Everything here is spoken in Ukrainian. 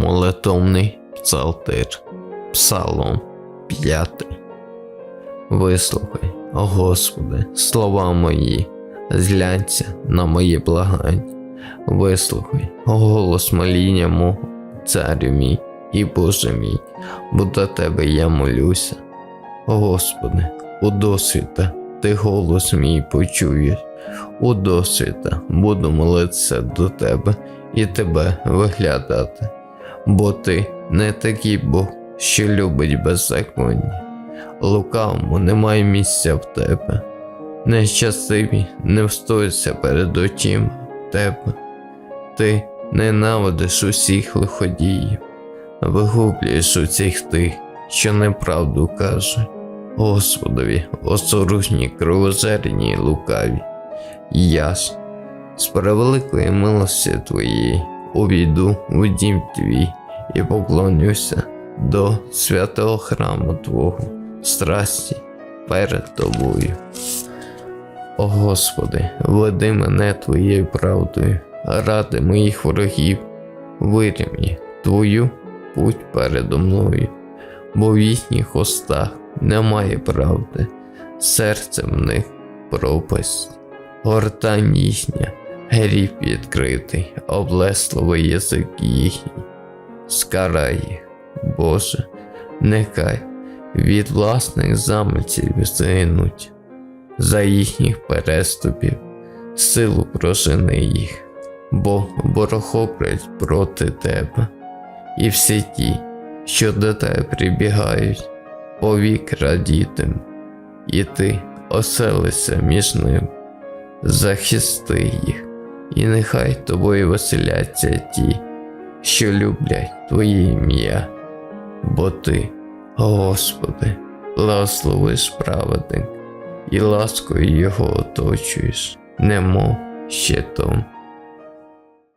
Молитовний псалтир, Псалом 5. Вислухай, о Господи, слова мої, зглянься на мої благання. Вислухай, о голос моління мого, царю мій і Боже мій, бо до Тебе я молюся. О Господи, у досвіта ти голос мій почуєш, у досвіта буду молитися до Тебе і Тебе виглядати, бо Ти не такий Бог, що любить беззаконня. Лукавому немає місця в тебе, нещасливі не встояться перед очима тебе. Ти ненавидиш усіх лиходіїв, вигублюєш усіх тих, що неправду каже. Господові, осоружні, кровожерні лукаві. Я ж з превеликої милості твоєї увійду в дім твій і поклонюся до святого храму Твого, страсті перед тобою. О Господи, веди мене Твоєю правдою, ради моїх ворогів, вирівні Твою путь передо мною, бо в їхніх устах немає правди, серце в них пропасть, гортань їхня, гріб відкритий, облесливий язик їхній, скарай їх, Боже, нехай від власних замиців згинуть, за їхніх переступів, силу прожени їх, бо ворохоплять проти тебе, і всі ті, що до тебе прибігають, повік радітим, і ти оселися між ним, захисти їх, і нехай тобою веселяться ті, що люблять Твоє ім'я, бо Ти, Господи, благословиш праведник, і ласкою Його оточуєш, немов щитом.